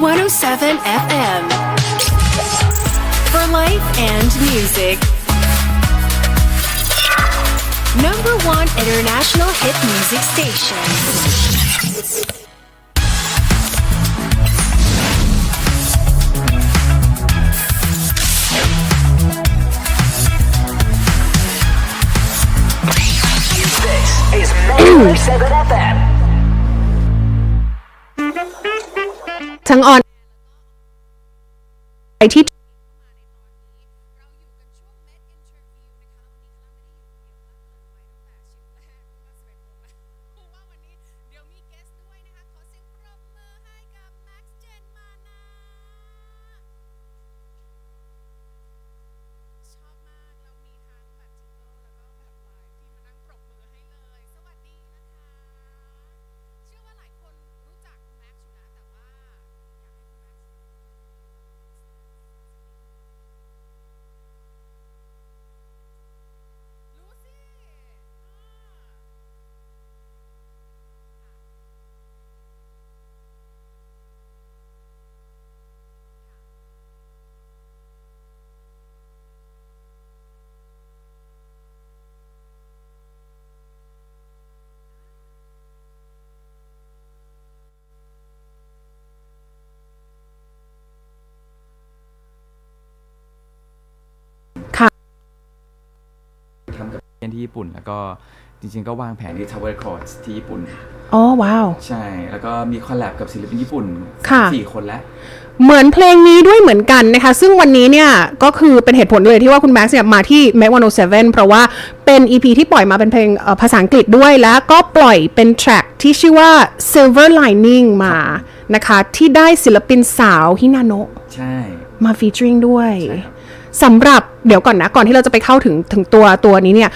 107 FM. For life and music. Number one international hit music station. This is 107 FM. ไป นที่ญี่ปุ่น แล้วก็จริงๆ ก็วางแผนที่ Tower Records ที่ญี่ปุ่น อ๋อว้าว ใช่ แล้วก็มีคอลแลบกับศิลปินญี่ปุ่นค่ะ สี่คนแล้ว เหมือนเพลงนี้ด้วยเหมือนกันนะคะ ซึ่งวันนี้เนี่ย ก็คือเป็นเหตุผลเลยที่ว่าคุณแม็กซ์เนี่ยมาที่ m a c 107 เพราะว่าเป็น EP ที่ปล่อยมาเป็นเพลงเอ่อภาษาอังกฤษด้วยแล้วก็ปล่อยเป็นแทร็กที่ชื่อว่า Silver Lining มานะคะ ที่ได้ศิลปินสาวฮินาโนะใช่ มาฟีเจอริงด้วย ใช่ครับ สำหรับเดี๋ยวก่อนนะ ก่อนที่เราจะไปเข้าถึงถึงตัวตัวนี้เนี่ย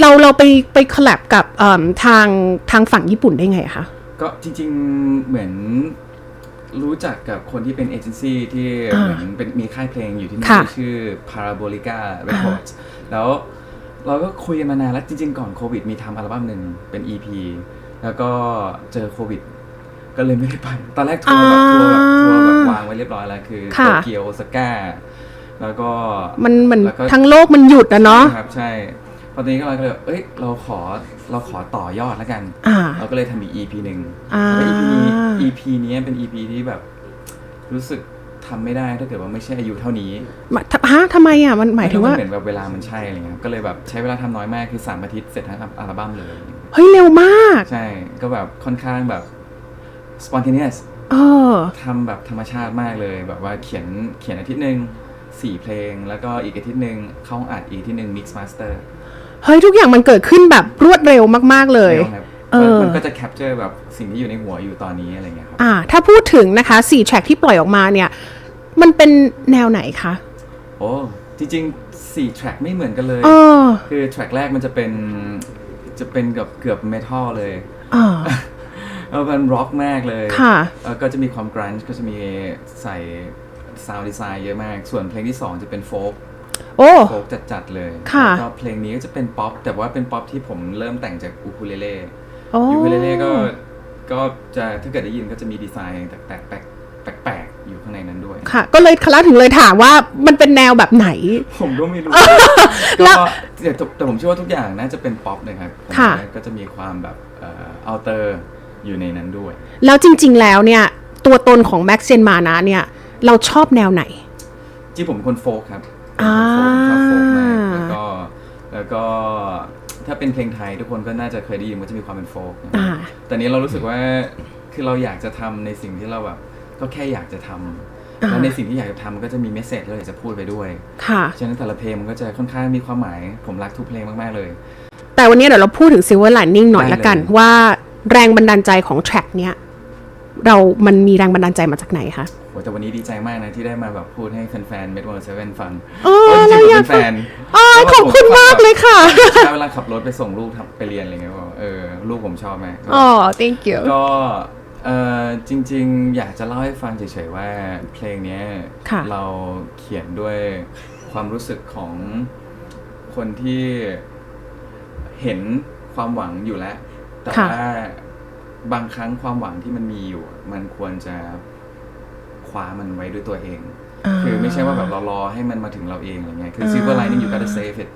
เราเราไปไปคอลแลบกับเอิ่มทางทางฝั่งญี่ปุ่นได้ไงคะก็จริง ๆ เหมือนรู้จักกับคนที่เป็นเอเจนซี่ที่อ่าเหมือนเป็นมีค่ายเพลงอยู่ที่นี่ค่ะชื่อ Parabolica Records แล้วเราก็คุยกันมานานแล้วจริง ๆ ก่อนโควิดมีทำอัลบั้มหนึ่งเป็น EP แล้วก็เจอโควิด ก็เลยไม่ได้ไป ตอนแรกทัวร์แบบทัวร์แบบทัวร์แบบวางไว้เรียบร้อยแล้วคือค่ะโตเกียวโอซาก้า แล้วก็มันมันแล้วก็ทั้งโลกมันหยุดนะเนาะ ครับใช่พอตอนนี้ก็เราก็เลยเอ้ยเราขอเราขอต่อยอดแล้วกัน อ่า เราก็เลยทำอีก EP หนึ่งอ่า แล้ว EP นี้ EP นี้เป็น EP ที่แบบ รู้สึกทำไม่ได้ถ้าเกิดว่าไม่ใช่อายุเท่านี้มาทฮะทำไมอะ มันหมายถึงว่า นเหมือนแบบเวลามันใช่อะไรเงี้ยก็เลยแบบใช้เวลาทำน้อยมากคือ3อาทิตย์เสร็จทั้งอัลบั้มเลย เฮ้ย เร็วมาก ใช่ก็แบบค่อนข้างแบบ spontaneous เออ ทำแบบธรรมชาติมากเลย แบบว่าเขียนเขียนอาทิตย์หนึ่ง สี่เพลง แล้วก็อีกอาทิตย์หนึ่งเข้าห้องอัดอีกอาทิตย์หนึ่ง mix master เฮ้ยทุกอย่างมันเกิดขึ้นแบบรวดเร็วมาก ๆ เลยร็วครับเออมันก็จะ capture แบบสิ่งที่อยู่ในหัวอยู่ตอนนี้อะไรเงี้ยครับ อ่า ถ้าพูดถึงนะคะสี่แทร็กที่ปล่อยออกมาเนี่ย มันเป็นแนวไหนคะ โอ้ จริงๆสี่ track ไม่เหมือนกันเลยเออคือ track แรกมันจะเป็น จะเป็นกับเกือบเมทัลเลยอ่าแล้วมันร็อกมากเลย ค่ะแล้วก็จะมีความกรันช์ก็จะมีใส่ ซาวด์ดีไซน์เยอะมาก ส่วนเพลงที่ 2 จะเป็นโฟกโอ้ โฟกจัดๆเลยค่ะ แล้วก็เพลงนี้ก็จะเป็นป๊อปแต่ว่าเป็นป๊อปที่ผมเริ่มแต่งจากอูคูเลเล่โอ้อูคูเลเล่ก็ก็จะถ้าเกิดได้ยินก็จะมีดีไซน์แปลกๆแปลกๆอยู่ข้างในนั้นด้วย ค่ะ ก็เลยคลาถึงเลยถามว่ามันเป็นแนวแบบไหน ผมก็ไม่รู้แล้ก็วแต่แต่ผมเชื่อว่าทุกอย่างน่าจะเป็นป๊อปนะครับผมค่ะ ว่าก็จะมีความแบบเอ่ออัลเตอร์อยู่ในนั้นด้วย แล้วจริง ๆ แล้วเนี่ย ตัวตนของแม็กซ์เซนมานะเนี่ย เราชอบแนวไหน ที่ผมเป็นคนโฟกครับอ่า ผมชอบโฟกมากแล้วก็แล้วก็ถ้าเป็นเพลงไทยทุกคนก็น่าจะเคยได้ยินว่าจะมีความเป็นโฟล์กอ่า แต่นี้เรารู้สึกว่าคือเราอยากจะทำในสิ่งที่เราแบบก็แค่อยากจะทำแล้วในสิ่งที่อยากจะทำมันก็จะมีเมสเซจที่เราอยากจะพูดไปด้วย ค่ะ ฉะนั้นแต่ละเพลงมันก็จะค่อนข้างมีความหมาย ผมรักทุกเพลงมาก ๆ เลย แต่วันนี้เดี๋ยวเราพูดถึง Silver Lining หน่อยได้ละกันเลยว่าแรงบันดาลใจของแทร็กเนี้ยเรามันมีแรงบันดาลใจมาจากไหนคะ โอ้แต่วันนี้ดีใจมากนะที่ได้มาแบบพูดให้แฟนๆเมดวันเซเว่นฟังเออเพราะจริงๆเราอยากผมเป็นแฟนอ๋อขอบคุณมากเลยค่ะ ใช่เวลาขับรถไปส่งลูกทำไปเรียนอะไรเงี้ยบอกเออลูกผมชอบไหมากอ๋อ thank you ก็เออจริง ๆ อยากจะเล่าให้ฟังเฉยๆว่าเพลงเนี้ยค่ะ เราเขียนด้วยความรู้สึกของคนที่เห็นความหวังอยู่แล้ว แต่ค่ะ ว่าบางครั้งความหวังที่มันมีอยู่ มันควรจะ คว้ามันไว้ด้วยตัวเอง คือไม่ใช่ว่าแบบเรารอให้มันมาถึงเราเองอะไรเงี้ยคือ silver lining you gotta save it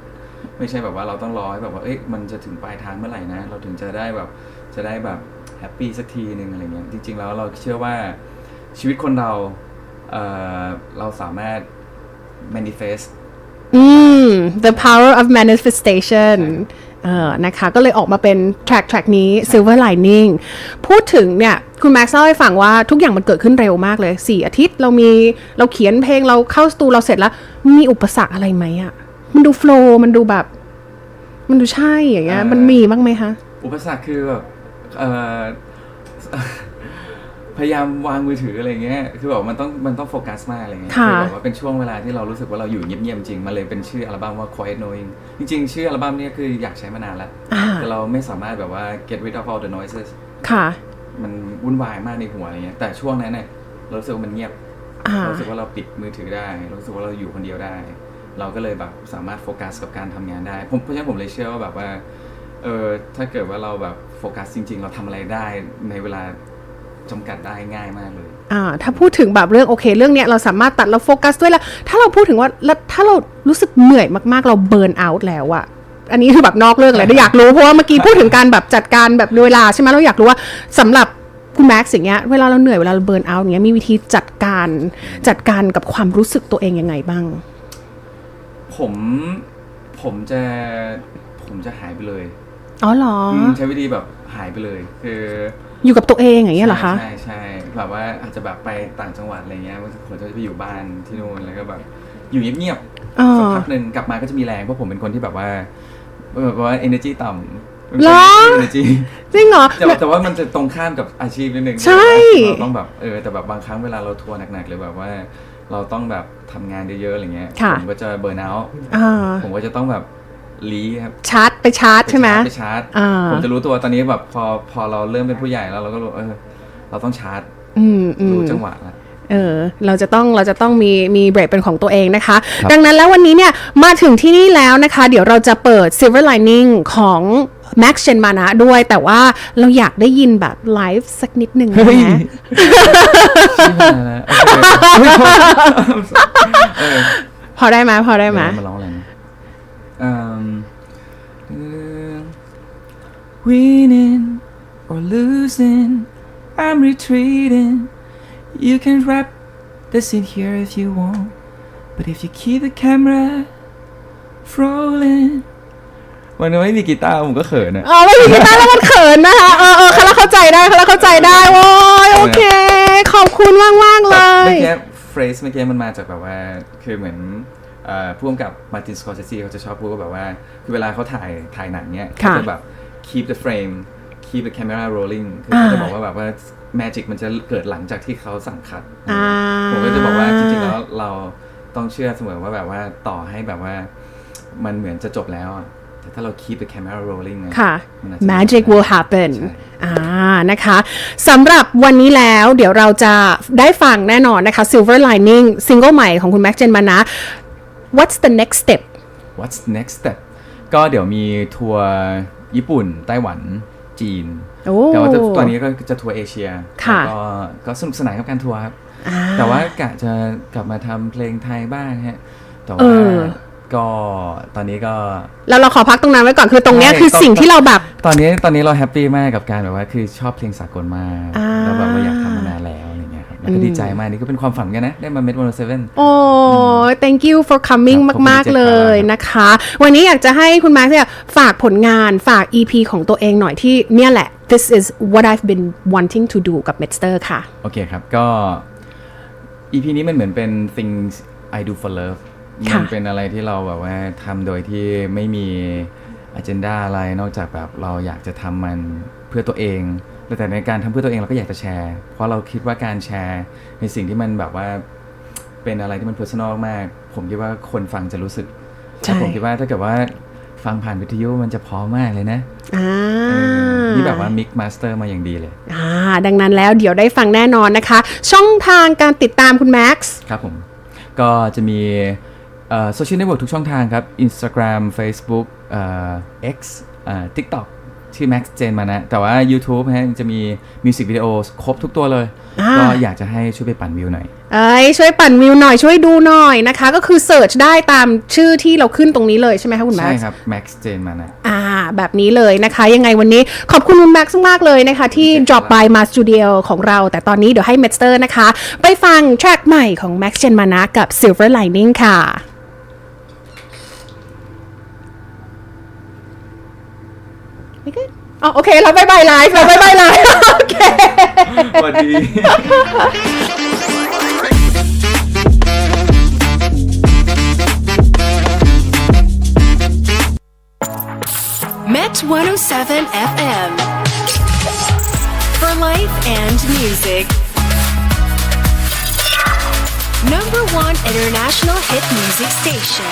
ไม่ใช่แบบว่าเราต้องรอให้แบบว่าเอ้ยมันจะถึงปลายทางเมื่อไหร่นะ เราถึงจะได้แบบจะได้แบบแฮปปี้สักทีหนึ่งอะไรเงี้ยจริง ๆ แล้วเราเชื่อว่าชีวิตคนเราเอ่อเราสามารถ manifest อืม the power of manifestation เออนะคะ ก็เลยออกมาเป็น track track นี้ silver lining พูดถึงเนี่ย คุณแม็กซ์เล่าให้ฟังว่าทุกอย่างมันเกิดขึ้นเร็วมากเลย 4 อาทิตย์เรามีเราเขียนเพลงเราเข้าสตูเราเสร็จแล้ว มีอุปสรรคอะไรไหมอะมันดูโฟล์มันดูแบบ มันดูใช่อย่างเงี้ยเอ่อมันมีบ้างไหมคะ อุปสรรคคือแบบเอ่อ พยายามวางมือถืออะไรเงี้ย คือแบบมันต้องมันต้องโฟกัสมากอะไรเงี้ยค่ะ คือแบบว่าเป็นช่วงเวลาที่เรารู้สึกว่าเราอยู่เงียบๆจริง มันเลยเป็นชื่ออัลบั้มว่า Quiet Knowing จริงๆ ชื่ออัลบั้มเนี้คืออยากใช้มานานแล้ว อ่าแต่เราไม่สามารถแบบว่า get rid of all the noises ค่ะมันวุ่นวายมากในหัวอะไรเงี้ย แต่ช่วงนั้นเนี่ยเรารู้สึกว่ามันเงียบ อ่าเรารู้สึกว่าเราปิดมือถือได้เรารู้สึกว่าเราอยู่คนเดียวได้ เราก็เลยแบบสามารถโฟกัสกับการทำงานได้ ผมเพราะฉะนั้นผมเลยเชื่อว่าแบบว่า เออถ้าเกิดว่าเราแบบโฟกัสจริง ๆ เราทำอะไรได้ในเวลา จำกัดได้ง่ายมากเลยอ่าถ้าพูดถึงแบบเรื่องโอเค เรื่องเนี้ยเราสามารถตัดเราโฟกัสด้วยแล้ว ถ้าเราพูดถึงว่าแล้วถ้าเรารู้สึกเหนื่อยมากๆ เราเบิร์นเอาท์แล้วอะอันนี้คือแบบนอกเรื่องเลยแต่อยากรู้เพราะว่าเมื่อกี้พูดถึงการแบบจัดการแบบเวลาใช่ไหมเราอยากรู้ว่าสำหรับคุณแม็กซ์อย่างเงี้ยเวลาเราเหนื่อยเวลาเราเบิร์นเอาท์อย่างเงี้ยมีวิธีจัดการจัดการกับความรู้สึกตัวเองยังไงบ้าง ผมผมจะผมจะหายไปเลย อ๋อเหรอมใช้วิธีแบบหายไปเลย คือ อยู่กับตัวเองอย่างเงี้ยเหรอคะ ใช่ใช่แบบว่าอาจจะแบบไปต่างจังหวัดอะไรเงี้ยบางทีผมจะไปอยู่บ้านที่นู่นแล้วก็แบบอยู่เงียบอ๋อๆสักพักหนึ่งกลับมาก็จะมีแรงเพราะผมเป็นคนที่แบบว่าแบบว่า energy ต่ำเป็นคนเหรอที่ energy จริงเหรอแต่ว่าแต่ว่ามันจะตรงข้ามกับอาชีพนิดนึงใช่เราต้องแบบเออแต่แบบบางครั้งเวลาเราทัวร์หนักๆหรือแบบว่า เราต้องแบบทำงานเยอะๆอะไรเงี้ยค่ะผมก็จะเบิร์นเอาท์อ่าผมก็จะต้องแบบ ลีครับชาร์จไปชาร์จใช่ไหมไปชาร์จอ่า ผมจะรู้ตัวตอนนี้แบบพอพอเราเริ่มเป็นผู้ใหญ่แล้วเราก็รู้เออเราต้องชาร์จอืมอืม รู้จังหวะแล้ว เออเราจะต้องเราจะต้องมีมีเบรกเป็นของตัวเองนะคะ ดังนั้นแล้ววันนี้เนี่ยมาถึงที่นี่แล้วนะคะ เดี๋ยวเราจะเปิด Silver Lining ของ Max เชนมานะด้วย แต่ว่าเราอยากได้ยินแบบไลฟ์สักนิดหนึ่งนะชื่อมาแล้วโอเคเออพอได้ไหมพอได้ไหมเดี๋ยวมาร้องอะไรนะอืม winning or losing I'm retreating you can wrap the scene here if you want but if you keep the camera rolling วันนี้ไม่มีกีตาร์ผมก็เขินอะ อ๋อไม่มีกีตาร์แล้วมันเขินนะคะ เออเออเขาเข้าใจได้เขาเข้าใจได้โว้ยโอเค ขอบคุณมากมากๆเลเมื่ย อกี้เฟรสเมื่อกี้มันมาจากแบบว่า คือเหมือนเอ่อ พ่วงกับมาตินสกอร์เซซีเขาจะชอบพูดว่าแบบว่า คือเวลาเขาถ่ายถ่ายหนังเนี้ยเขาค่ะจะแบบ keep the frame keep the camera rolling คือเขาจะบอกว่าแบบว่า magic มันจะเกิดหลังจากที่เขาสั่งคัดอ่าผมก็จะบอกว่าจริงๆแล้วเราต้องเชื่อเสมอว่าแบบว่าต่อให้แบบว่ามันเหมือนจะจบแล้วอะแต่ถ้าเรา keep the camera rolling อค่ะมันอาจจะ magic will happen ใช่อ่านะคะสำหรับวันนี้แล้วเดี๋ยวเราจะได้ฟังแน่นอนนะคะ Silver Lining ซิงเกิลใหม่ของคุณแม็กเจนมานะ What's the next step What's next step ก็เดี๋ยวมีทัวร์ญี่ปุ่น ไต้หวัน จีนโอ้แต่ว่าจะตอนนี้ก็จะทัวร์เอเชียค่ะแล้วก็ก็สนุกสนานกับการทัวร์ครับ แต่ว่ากะจะกลับมาทำเพลงไทยบ้างฮะ แต่เอว่าอก็ตอนนี้ก็แล้วเราขอพักตรงนั้นไว้ก่อนคือตรงเนี้ยใช่คือต้องสิ่งที่เราแบบ ตอนนี้ตอนนี้เราแฮปปี้มากกับการแบบว่าคือชอบเพลงสากลมากอ่าแล้วแบบว่าอยากทำมานานแล้ว แล้วก็ดีใจมากนี่ก็เป็นความฝันเหมือนกันนะ ได้มาเมดวันเซเว่นโอ้ thank you for coming ครับขอบคุณมากเจษๆเลยนะคะ วันนี้อยากจะให้คุณแม็กซ์เนี่ยฝากผลงานฝาก EP ของตัวเองหน่อยที่เนี่ยแหละ this is what I've been wanting to do กับ Medster ค่ะ โอเคครับ ก็ EP นี้มันเหมือนเป็น things I do for love ค่ะมันเป็นอะไรที่เราแบบว่าทำโดยที่ไม่มี agenda อะไรนอกจากแบบเราอยากจะทำมันเพื่อตัวเอง แต่ในการทำเพื่อตัวเองเราก็อยากจะแชร์ เพราะเราคิดว่าการแชร์ในสิ่งที่มันแบบว่าเป็นอะไรที่มัน personal มาก ผมคิดว่าคนฟังจะรู้สึกใช่และผมคิดว่าถ้าเกิดว่าฟังผ่านวิทยุมันจะพอมากเลยนะอ่า เออนี่แบบว่า mix master มาอย่างดีเลย อ่าดังนั้นแล้วเดี๋ยวได้ฟังแน่นอนนะคะ ช่องทางการติดตามคุณแม็กซ์ ครับผม ก็จะมีโซเชียลเน็ตเวิร์กทุกช่องทางครับ Instagram Facebook เอ่อ X เอ่อ TikTok ชื่อ Max Jen มานะ แต่ว่า YouTube ฮะจะมีมิวสิกวิดีโอครบทุกตัวเลย อ่า ก็อยากจะให้ช่วยไปปั่นวิวหน่อย เอ้ยช่วยปั่นวิวหน่อยช่วยดูหน่อยนะคะ ก็คือเสิร์ชได้ตามชื่อที่เราขึ้นตรงนี้เลยใช่ไหมคะคุณแม็ใช่กซ์ ครับ Max Jen มานะ อ่าแบบนี้เลยนะคะ ยังไงวันนี้ขอบคุณคุณแม็กซ์มากเลยนะคะ ที่ drop by มาสตูดิโอของเรา แต่ตอนนี้เดี๋ยวให้ m e d s t e r นะคะ ไปฟังแทร็กใหม่ของ Max Chen Mana กับ Silver Lining ค่ะ อ๋อโอเค เราบายบายไลฟ์เราบายบายไลฟ์ โอเค สวัสดี Met 107 FM. For life and music. Number one international hit music station.